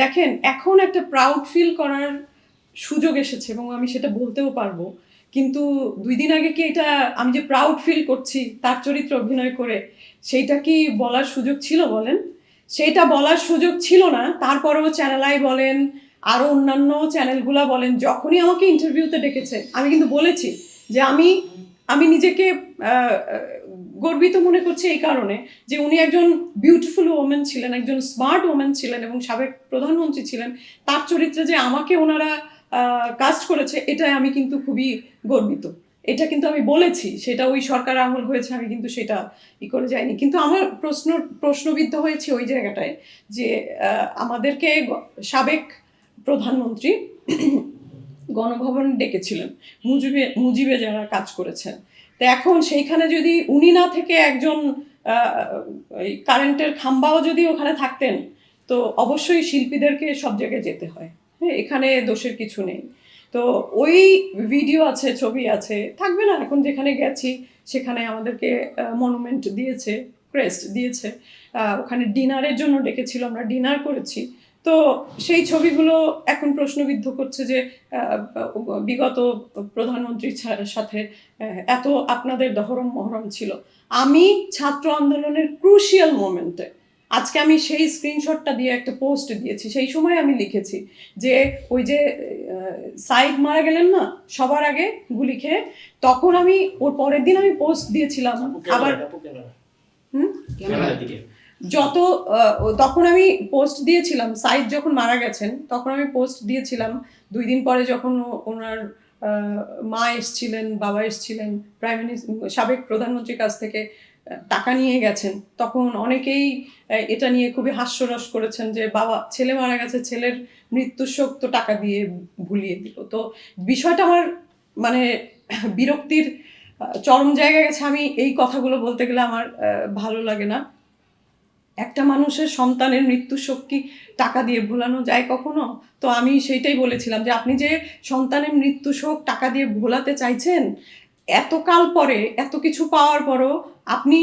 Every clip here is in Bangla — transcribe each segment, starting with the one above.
দেখেন, এখন একটা প্রাউড ফিল করার সুযোগ এসেছে এবং আমি সেটা বলতেও পারব। কিন্তু দুই দিন আগে কি এটা আমি যে প্রাউড ফিল করছি, তার চরিত্রে অভিনয় করে, সেইটা কি বলার সুযোগ ছিল বলেন? সেইটা বলার সুযোগ ছিল না। তারপরেও চ্যানেলাই বলেন আরও অন্যান্য চ্যানেলগুলা বলেন, যখনই আমাকে ইন্টারভিউতে ডেকেছে, আমি কিন্তু বলেছি যে আমি আমি নিজেকে গর্বিত মনে করছি এই কারণে যে উনি একজন বিউটিফুল ওমেন ছিলেন, একজন স্মার্ট ওমেন ছিলেন এবং সাবেক প্রধানমন্ত্রী ছিলেন। তার চরিত্রে যে আমাকে ওনারা কাস্ট করেছে, এটাই আমি কিন্তু খুবই গর্বিত। এটা কিন্তু আমি বলেছি, সেটা ওই সরকার আমল হয়েছে, আমি কিন্তু সেটা ই করে যাইনি। কিন্তু আমার প্রশ্ন, প্রশ্নবিদ্ধ হয়েছে ওই জায়গাটায় যে আমাদেরকে সাবেক প্রধানমন্ত্রী গণভবন ডেকেছিলেন। মুজিবে মুজিবে যারা কাজ করেছেন। তো এখন সেইখানে যদি উনি না থেকে একজন কারেন্টের খাম্বাও যদি ওখানে থাকতেন, তো অবশ্যই শিল্পীদেরকে সব জায়গায় যেতে হয়। হ্যাঁ এখানে দোষের কিছু নেই। তো ওই ভিডিও আছে, ছবি আছে, থাকবে না। এখন যেখানে গেছি, সেখানে আমাদেরকে মনুমেন্ট দিয়েছে ক্রেস্ট দিয়েছে। ওখানে ডিনারের জন্য ডেকেছিল, আমরা ডিনার করেছি। তো সেই ছবিগুলো এখন প্রশ্নবিদ্ধ করছে যে বিগত প্রধানমন্ত্রীর সাথে এত আপনাদের দহরম মহরম ছিল। আমি ছাত্র আন্দোলনের ক্রুশিয়াল মোমেন্টে আজকে আমি সেই স্ক্রিনশটটা দিয়ে একটা পোস্ট দিয়েছি সেই সময় আমি লিখেছি যে ওই যে সাইদ মারা গেলেন না সবার আগে গুলি খেয়ে তখন আমি ওর পরের দিন আমি পোস্ট দিয়েছিলাম। আবার হুম? যত তখন আমি পোস্ট দিয়েছিলাম, সাইদ যখন মারা গেছেন, তখন আমি পোস্ট দিয়েছিলাম, দুই দিন পরে যখন ওনার মা এসছিলেন, বাবা এসছিলেন প্রাইম মিনিস্টার সাবেক প্রধানমন্ত্রীর কাছ থেকে টাকা নিয়ে গেছেন, তখন অনেকেই এটা নিয়ে খুবই হাস্যরস করেছেন যে বাবা, ছেলে মারা গেছে, ছেলের মৃত্যুর শোক তো টাকা দিয়ে ভুলিয়ে দিল। তো বিষয়টা আমার মানে বিরক্তির চরম জায়গায় গেছে, আমি এই কথাগুলো বলতে গেলে আমার ভালো লাগে না। একটা মানুষের সন্তানের মৃত্যু শোক কি টাকা দিয়ে ভোলানো যায় কখনো? তো আমি সেইটাই বলেছিলাম যে আপনি যে সন্তানের মৃত্যু শোক টাকা দিয়ে ভোলাতে চাইছেন, এতকাল পরে, এত কিছু পাওয়ার পরও আপনি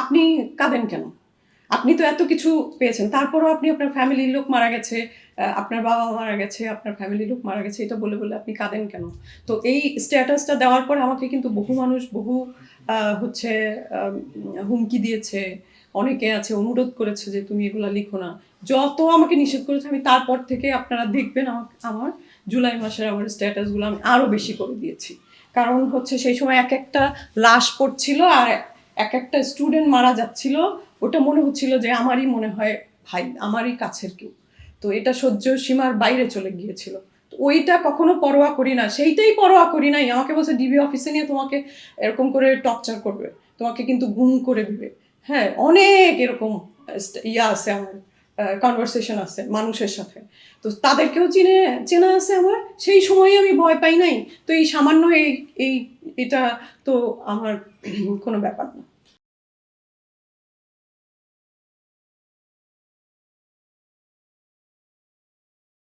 আপনি কাঁদেন কেন? আপনি তো এত কিছু পেয়েছেন, তারপরও আপনি আপনার ফ্যামিলির লোক মারা গেছে আপনার বাবা মারা গেছে, আপনার ফ্যামিলির লোক মারা গেছে, এটা বলে বলে আপনি কাঁদেন কেন? তো এই স্ট্যাটাসটা দেওয়ার পর আমাকে কিন্তু বহু মানুষ, বহু হচ্ছে হুমকি দিয়েছে অনেকে আছে অনুরোধ করেছে যে তুমি এগুলা লিখো না। যত আমাকে নিষেধ করেছে, আমি তারপর থেকে আপনারা দেখবেন আমার জুলাই মাসের আমার স্ট্যাটাসগুলো আমি আরও বেশি করে দিয়েছি। কারণ হচ্ছে সেই সময় এক একটা লাশ পড়ছিল আর এক একটা স্টুডেন্ট মারা যাচ্ছিল, ওটা মনে হচ্ছিল যে আমারই মনে হয় ভাই, আমারই কাছের কেউ। তো এটা সহ্য সীমার বাইরে চলে গিয়েছিল। তো ওইটা কখনো পরোয়া করি না, সেইটাই পরোয়া করি নাই। আমাকে বলছে ডিবি অফিসে নিয়ে তোমাকে এরকম করে টর্চার করবে, তোমাকে কিন্তু গুম করে দিবে। হ্যাঁ অনেক এরকম ইয়ে আছে আমার কনভারসেশন আছে মানুষের সাথে। তো তাদেরকেও চিনে, চেনা আছে আমার, সেই সময়ে আমি ভয় পাই নাই। তো এই সামান্য এই এই, এটা তো আমার কোনো ব্যাপার না।